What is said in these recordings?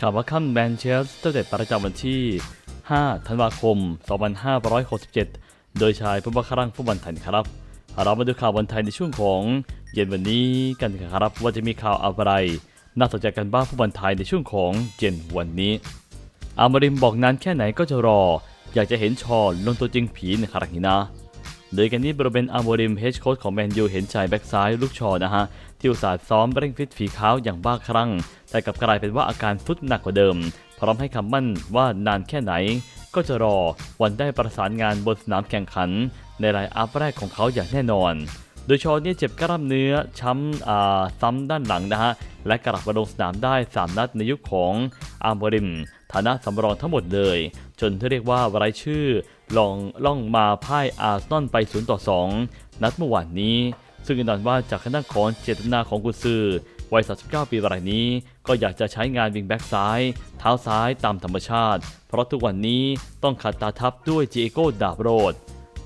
ข่าวว่าค่ำแมนเชสเตอร์เดประจำวันที่ 5 ธันวาคม 2567 โดยชายผู้บังคับรังฟุตบอลไทยครับ เรามาดูข่าวบอลไทยในช่วงของเย็นวันนี้กันครับว่าจะมีข่าวอะไร น่าสนใจกันบ้างฟุตบอลไทยในช่วงของเย็นวันนี้ อามาริมบอกนานแค่ไหนก็จะรอ อยากจะเห็นชอลงตัวจริงผีในคารั้งนี้นะ โดยกันนี้บริเวณอาโมริมเฮดโค้ชของแมนยูเห็นใจแบ็กซ้ายลูกชอนะฮะ ที่อุตส่าห์ซ้อมเร่งฟิตฝีเท้าอย่างบ้าคลั่ง แต่กลับกลายเป็นว่าอาการฟุดหนักกว่าเดิม พร้อมให้คำมั่นว่านานแค่ไหน ก็จะรอวันได้ประสานงานบนสนามแข่งขัน ในรายอัพแรกของเขาอย่างแน่นอน โดยชอเนี่ยเจ็บกล้ามเนื้อช้ำอ่าซ้ำด้านหลังนะฮะและกลับมาลงสนามได้ 3 นัดในยุคของอาร์โมริม ฐานะสำรองทั้งหมดเลย จนที่เรียกว่าไราชื่อ ลองล่องมาพ่ายอาร์ซนอลไป0ต่อ2นัดเมื่อวานนี้ ซึ่งแน่นอนว่าจากคณะของเจตนาของกุซือวัย 39 ปีรายนี้ ก็อยากจะใช้งานวิงแบ็กซ้าย เท้าซ้ายตามธรรมชาติ เพราะทุกวันนี้ต้องขัดตาทับด้วยเจโก้ดาบโรด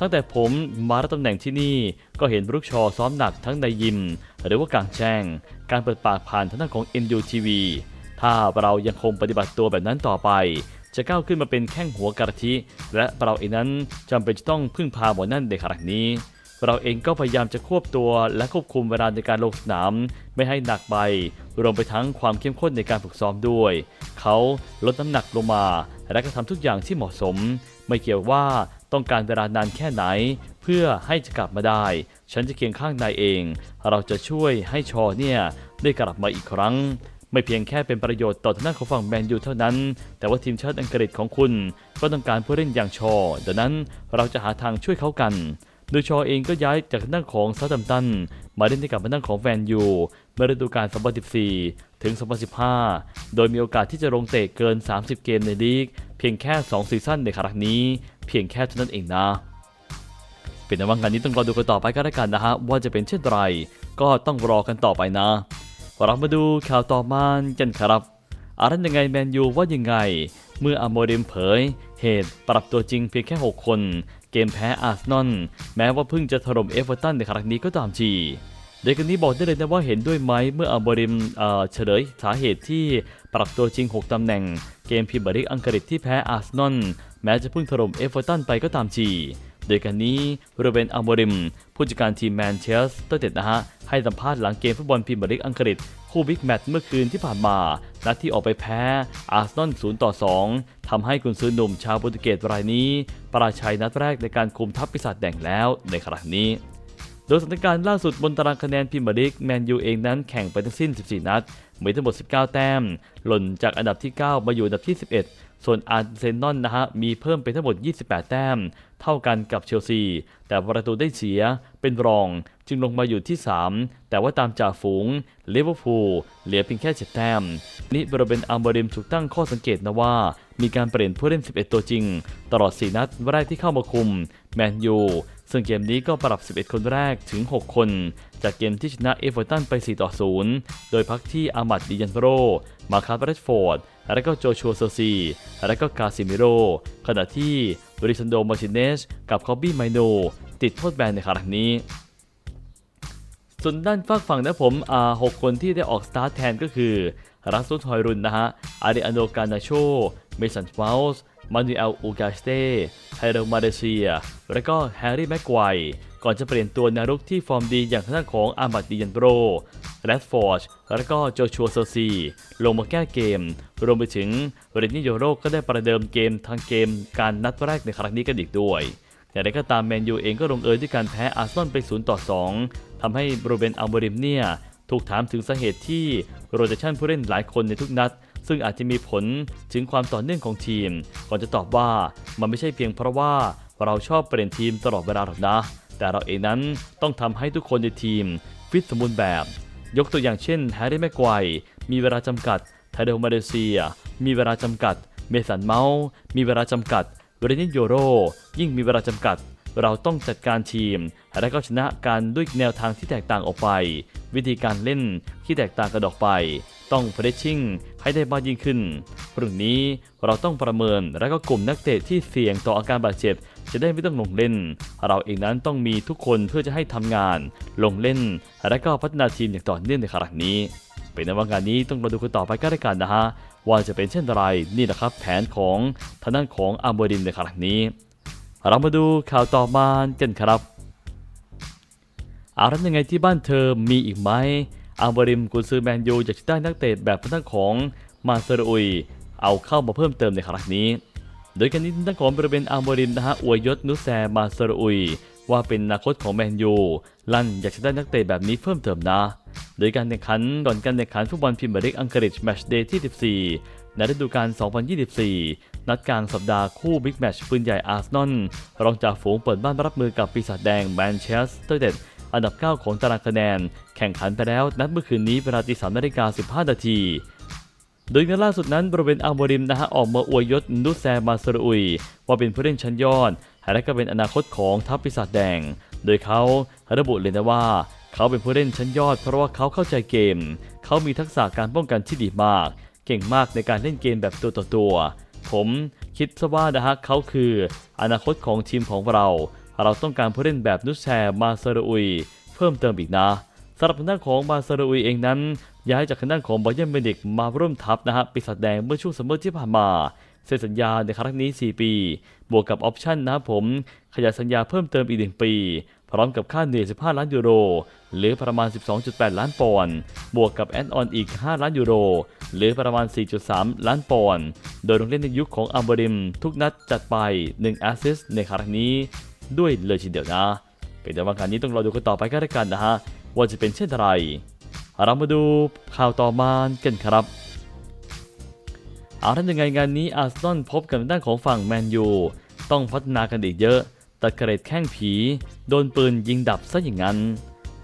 ตั้งแต่ผมมารับตำแหน่งที่นี่ ก็เห็นบรุกชอซ้อมหนักทั้งในยิม หรือว่ากลางแจ้ง การเปิดปากผ่านทางด้านของ MUTV ถ้าเรายังคงปฏิบัติตัวแบบนั้นต่อไป จะก้าวขึ้นมาเป็นแข้งหัวกะทิ และเราเองนั้นจำเป็นจะต้องพึ่งพาหมอนั่นในครั้งนี้ เราเองก็พยายามจะควบตัวและควบคุมเวลาในการลงสนาม ไม่ให้หนักไป รวมไปทั้งความเข้มข้นในการฝึกซ้อมด้วย เขาลดน้ำหนักลงมา และก็ทำทุกอย่างที่เหมาะสม ไม่เกี่ยวว่าต้องการเวลานานแค่ไหน เพื่อให้จะกลับมาได้ ฉันจะเคียงข้างนายเอง เราจะช่วยให้ชอเนี่ยได้กลับมาอีกครั้ง ไม่เพียงแค่เป็นประโยชน์ต่อทางด้านของฝั่งแมนยูเท่านั้น แต่ว่าทีมชาติอังกฤษของคุณ ก็ต้องการผู้เล่นอย่างชอ ดังนั้นเราจะหาทางช่วยเขากันโดยชอเองก็ย้ายจากทางด้านของซาท์แฮมตัน มาเล่นให้กับทางด้านของแมนยูเมื่อฤดูกาล 2014 ถึง 2015 โดยมีโอกาสที่จะลงเตะเกิน 30 เกมในลีก เพียงแค่ 2 ซีซั่นในครั้งนี้ เพียงแค่เท่านั้นเองนะ เป็นในว่างานนี้ต้องรอดูกันต่อไปก็แล้วกันนะฮะว่าจะเป็นเช่นไร ก็ต้องรอกันต่อไปนะ เรามาดูข่าวต่อมากันครับอะไรยังไงแมนยูว่ายังไง เมื่ออโมริมเผย เหตุปรับตัวจริงเพียงแค่ 6 คน เกมแพ้อาร์เซนอลแม้ว่าเพิ่งจะถล่มเอเวอร์ตันในครั้งนี้ก็ตามทีเด็กคนนี้บอกได้เลยนะว่าเห็นด้วยไหมเมื่ออโมริมเฉลยสาเหตุที่ปรับตัวจริง 6 ตำแหน่ง เกมพรีเมียร์ลีกอังกฤษที่แพ้อาร์เซนอลแม้จะเพิ่งถล่มเอฟเวอร์ตันไปก็ตามที โดยกันนี้บริเวณอัลโมริม ผู้จัดการทีมแมนเชสเตอร์เต็ดนะฮะ ให้สัมภาษณ์หลังเกมฟุตบอลพรีเมียร์ลีกอังกฤษ คู่บิ๊กแมตช์เมื่อคืนที่ผ่านมา นัดที่ออกไปแพ้อาร์เซนอล0ต่อ 2 ทำให้กุนซือหนุ่มชาวโปรตุเกสรายนี้ ปราชัยนัดแรกในการคุมทัพปีศาจแดงแล้วในครั้งนี้โดยสถานการณ์ล่าสุดบนตารางคะแนนพรีเมียร์ลีกแมนยูเองนั้นแข่งไปทั้งสิ้น 14 นัดมีทั้งหมด 19 แต้ม หล่นจากอันดับที่ 9 มาอยู่อันดับที่ 11 ส่วนอาร์เซนอลนะฮะมีเพิ่มเป็นทั้งหมด 28 แต้ม เท่ากันกับเชลซี แต่ประตูได้เสียเป็นรองจึงลงมาอยู่ที่ 3 แต่ว่าตามจ่าฝูงลิเวอร์พูลเหลือเพียงแค่7แต้ม นี่บริเวณอัลเบริมถูกตั้งข้อสังเกตนะว่า มีการเปลี่ยนผู้เล่น 11 ตัวจริง ตลอด 4 นัดแรกที่เข้ามาคุมแมนยูซึ่งเกมนี้ก็ปรับ 11 คนแรกถึง 6 คน จากเกมที่ชนะเอเวอร์ตันไป 4 ต่อ 0 โดยพักที่อามัดดิยันโร มาคาร์เรชฟอร์ด และก็โจชัวเซอร์ซี และก็กาซิมิโร ขณะที่บริซันโดมาร์ติเนส กับคอบบี้ไมโน ติดโทษแบนในครั้งนี้ ส่วนด้านฝากฝั่งนะผมอ่าหกคนที่ได้ออกสตาร์ทแทนก็คือรัสซุนทอยรุนนะฮะอาริอันโดกานาโช เมสันฟาลส์มานูเอลอูกาสเต้ไฮโรมาเลเซีย และก็แฮร์รี่แม็กไกวร์ก่อนจะเปลี่ยนตัวนารุกที่ฟอร์มดีอย่างทางด้านของอามัดดิยันโรแรดฟอร์ดและก็โจชัวเซอร์ซี ลงมาแก้เกม รวมไปถึงเรนนิโยโรก็ได้ประเดิมเกมทางเกมการนัดแรกในครั้งนี้กันอีกด้วยอย่างไรก็ตามแมนยูเองก็ลงเอยด้วยการแพ้อาร์เซนอลไป 0 ต่อ 2ทำให้โรเบนอัลโมริมเนี่ย ถูกถามถึงสาเหตุที่โรเตชันผู้เล่นหลายคนในทุกนัด ซึ่งอาจจะมีผลถึงความต่อเนื่องของทีม ก่อนจะตอบว่ามันไม่ใช่เพียงเพราะว่าเราชอบเปลี่ยนทีมตลอดเวลาหรอกนะ แต่เราเองนั้นต้องทำให้ทุกคนในทีมฟิตสมบูรณ์แบบ ยกตัวอย่างเช่นแฮร์รี่แม็กไกวร์มีเวลาจำกัดไทเดลมาเลเซีย มีเวลาจำกัด เมสันเมาส์มีเวลาจำกัดเรนิโยโร ยิ่งมีเวลาจำกัด เราต้องจัดการทีม และก็ชนะกันด้วยแนวทางที่แตกต่างออกไป วิธีการเล่นที่แตกต่างกันออกไป ต้องเพรสชิ่งให้ได้มากยิ่งขึ้นเรื่องนี้เราต้องประเมินและก็กลุ่มนักเตะที่เสี่ยงต่ออาการบาดเจ็บ จะได้ไม่ต้องลงเล่น เราเองนั้นต้องมีทุกคนเพื่อจะให้ทำงาน ลงเล่น และก็พัฒนาทีมอย่างต่อเนื่องในครั้งนี้ เป็นในว่างานนี้ต้องรอดูกันต่อไปก็ได้กันนะฮะว่าจะเป็นเช่นไรนี่นะครับแผนของทางด้านของอาร์เบอร์ดินในครั้งนี้ เรามาดูข่าวต่อมากันครับอารันยังไงที่บ้านเธอมีอีกไหม อาร์เบอริมกุนซือแมนยูอยากจะได้นักเตะแบบทางด้านของมาเซอร์อุย เอาเข้ามาเพิ่มเติมในครั้งนี้ โดยการนี้ทางด้านของบริเวณอาร์เบอริมนะฮะอวยยศนุแซมาเซอร์อุย ว่าเป็นอนาคตของแมนยู ลั่นอยากจะได้นักเตะแบบนี้เพิ่มเติมนะ โดยการแข่งขันก่อนการแข่งขันฟุตบอลพรีเมียร์ลีกอังกฤษแมตช์เดย์ที่ 14 ในฤดูกาล 2024 นัดกลางสัปดาห์คู่บิ๊กแมตช์ปืนใหญ่อาร์เซนอลรองจากฝูงเปิดบ้านรับมือกับปีศาจแดงแมนเชสเตอร์เดด อันดับ 9 ของตารางคะแนน แข่งขันไปแล้วนัดเมื่อคืนนี้เวลาตี3นาฬิกา15นาทีโดยในล่าสุดนั้นบริเวณอัลโมริมนะฮะออกมาอวยยศนุสแซมาสรุอุย ว่าเป็นผู้เล่นชั้นยอดและก็เป็นอนาคตของทัพปีศาจแดง โดยเขาระบุเลยนะว่า เขาเป็นผู้เล่นชั้นยอดเพราะว่าเขาเข้าใจเกม เขามีทักษะการป้องกันที่ดีมาก เก่งมากในการเล่นเกมแบบตัวต่อตัว ผมคิดซะว่านะฮะเขาคือ อนาคตของทีมของเรา เราต้องการผู้เล่นแบบนุสแซมาสรุอุย เพิ่มเติมอีกนะสำหรับทางด้านของมาซารุยเองนั้น ย้ายจากทางด้านของบอยเยนเบนิกมาร่วมทัพนะฮะปีศาจแดงเมื่อช่วงซัมเมอร์ที่ผ่านมาเซ็นสัญญาในครั้งนี้ 4 ปี บวกกับออปชั่นนะครับผม ขยายสัญญาเพิ่มเติมอีก 1 ปี พร้อมกับค่าเหนื่อย 15 ล้านยูโร หรือประมาณ 12.8 ล้านปอนด์ บวกกับแอนออนอีก 5 ล้านยูโร หรือประมาณ 4.3 ล้านปอนด์ โดยลงเล่นในยุคของอัมเบริม ทุกนัดจัดไป 1 แอสซิสต์ในครั้งนี้ ด้วยเลยทีเดียวนะเป็นแต่ว่าการนี้ต้องรอดูกันต่อไปก็แล้วกันนะฮะว่าจะเป็นเช่นไรเรามาดูข่าวต่อมากันครับเอาท่านยังไงงานนี้อาร์เซนอลพบกับด้านของฝั่งแมนยูต้องพัฒนากันอีกเยอะตัดเกรดแข้งผี โดนปืนยิงดับซะอย่างนั้น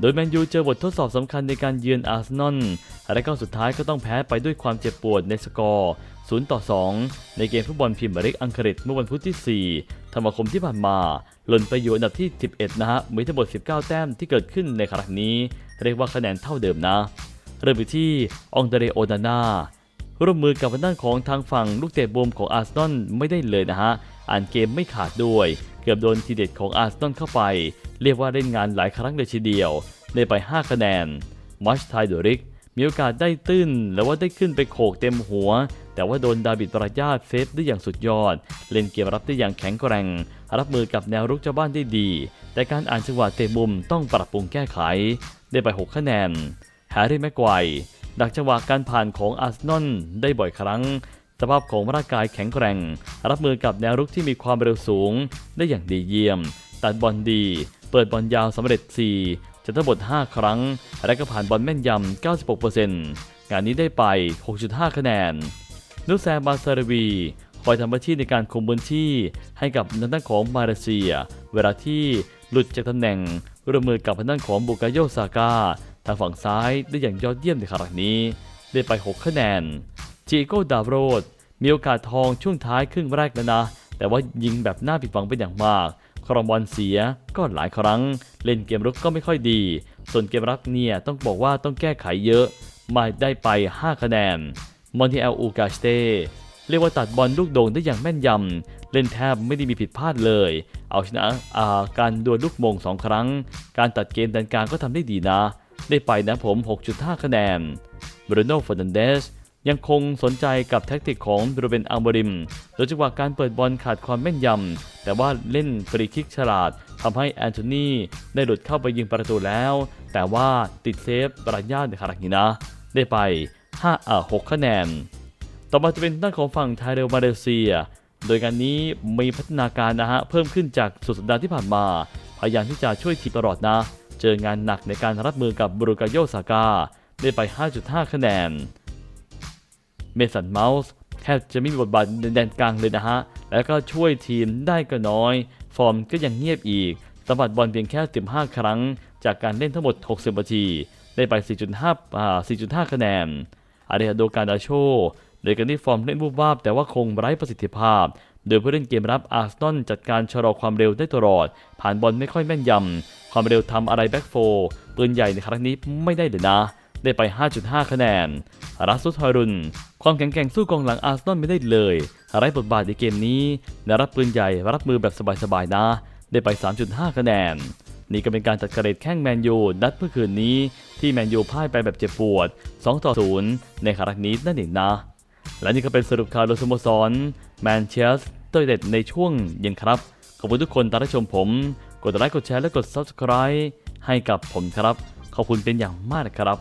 โดยแมนยูเจอบททดสอบสำคัญในการเยือนอาร์เซนอล และก็สุดท้ายก็ต้องแพ้ไปด้วยความเจ็บปวดในสกอร์ 0 ต่อ 2 ในเกมฟุตบอลพรีเมียร์ลีกอังกฤษเมื่อวันพุธที่ 4 ธันวาคมที่ผ่านมา หล่นไปอยู่อันดับที่ 11 นะฮะ มีทั้งหมด 19 แต้มที่เกิดขึ้นในครั้งนี้ เรียกว่าคะแนนเท่าเดิมนะ เริ่มไปที่องเดเรโอนาน่าร่วมมือกับทางด้านของทางฝั่งลูกเตะบูมของอาร์เซนอลไม่ได้เลยนะฮะ อ่านเกมไม่ขาดด้วย เกือบโดนทีเด็ดของอาร์เซนอลเข้าไป เรียกว่าเล่นงานหลายครั้งเลยทีเดียวได้ไป 5 คะแนนมัชไทโดริกมีโอกาสได้ตื้น แล้วว่าได้ขึ้นไปโขกเต็มหัว แต่ว่าโดนดาบิดปราญาตเซฟได้อย่างสุดยอด เล่นเกมรับได้อย่างแข็งแกร่ง รับมือกับแนวรุกเจ้าบ้านได้ดี แต่การอ่านจังหวะเตะมุมต้องปรับปรุงแก้ไข ได้ไป 6 คะแนนแฮร์รี่แม็กไกวดักจังหวะการผ่านของอาร์เซนอลได้บ่อยครั้ง สภาพของร่างกายแข็งแกร่ง รับมือกับแนวรุกที่มีความเร็วสูง ได้อย่างดีเยี่ยม ตัดบอลดี เปิดบอลยาวสำเร็จ 4จะทั้งหมด5ครั้ง และก็ผ่านบอลแม่นยำ 96%งานนี้ได้ไป 6.5 คะแนน นุแซบาซารวี คอยทำหน้าที่ในการคุมพื้นที่ให้กับทางด้านของมาเลเซีย เวลาที่หลุดจากตำแหน่งร่วมมือกับทางด้านของบุกาโยซาก้าทางฝั่งซ้ายได้อย่างยอดเยี่ยมในครั้งนี้ ได้ไป 6 คะแนน จิโก้ดาโรดมีโอกาสทองช่วงท้ายครึ่งแรกแล้วนะ แต่ว่ายิงแบบน่าผิดหวังเป็นอย่างมาก ครองบอลเสียก็หลายครั้ง เล่นเกมรุกก็ไม่ค่อยดี ส่วนเกมรับเนี่ยต้องบอกว่าต้องแก้ไขเยอะ มาได้ไป 5 คะแนน มอนติเอลอูกาสเตเรียกว่าตัดบอลลูกโด่งได้อย่างแม่นยำ เล่นแทบไม่ได้มีผิดพลาดเลย เอาชนะาการดวลลูกมงสองครั้ง การตัดเกมดันกลางก็ทำได้ดีนะ ได้ไปนะผม 6.5 คะแนนบรูโน่ฟอร์นันเดส ยังคงสนใจกับแท็กติกของโรเบนอัลโมริม โดยจังหวะการเปิดบอลขาดความแม่นยำ แต่ว่าเล่นฟรีคิกฉลาดทำให้แอนโทนีได้หลุดเข้าไปยิงประตูแล้ว แต่ว่าติดเซฟปราญาตในครั้งนี้นะ ได้ไป5อ่า6คะแนน ต่อมาจะเป็นด้านของฝั่งไทยเรลมาเลเซีย โดยการนี้มีพัฒนาการนะฮะเพิ่มขึ้นจากสุดสัปดาห์ที่ผ่านมา พยายามที่จะช่วยทีมตลอดนะ เจองานหนักในการรับมือกับบรูกาโยซากาได้ไป 5.5 คะแนน เมสันเมาส์แทบจะไม่มีบทบาทในแดนกลางเลยนะฮะ แล้วก็ช่วยทีมได้ก็น้อย ฟอร์มก็ยังเงียบอีกสัมผัสบอลเพียงแค่ 15 ครั้ง จากการเล่นทั้งหมด 60 นาที ได้ไป 4.5อ่า4.5 คะแนนอาเดโดการดาโชโดยการที่ฟอร์มเล่นวูบวาบแต่ว่าคงไร้ประสิทธิภาพ โดยผู้เล่นเกมรับอาร์ซนอลจัดการชะลอความเร็วได้ตลอด ผ่านบอลไม่ค่อยแม่นยำ ความเร็วทำอะไรแบ็กโฟร์ปืนใหญ่ในครั้งนี้ไม่ได้เลยนะ ได้ไป 5.5 คะแนน รัสซุสฮอรุน ความแข็งแกร่งสู้กองหลังอาร์เซนอลไม่ได้เลย ไร้บทบาทในเกมนี้และรับปืนใหญ่รับมือแบบสบายๆนะ ได้ไป 3.5 คะแนน นี่ก็เป็นการจัดกระเรดแข้งแมนยูนัดเมื่อคืนนี้ ที่แมนยูพ่ายไปแบบเจ็บปวด 2 ต่อ 0 ในครั้งนี้นั่นเองนะ และนี่ก็เป็นสรุปข่าวโดยสโมสรแมนเชสเตอร์ยูไนเต็ดในช่วงเย็นครับ ขอบคุณทุกคนที่รับชมผม กดไลค์กดแชร์และกด Subscribe ให้กับผมครับ ขอบคุณเป็นอย่างมากครับ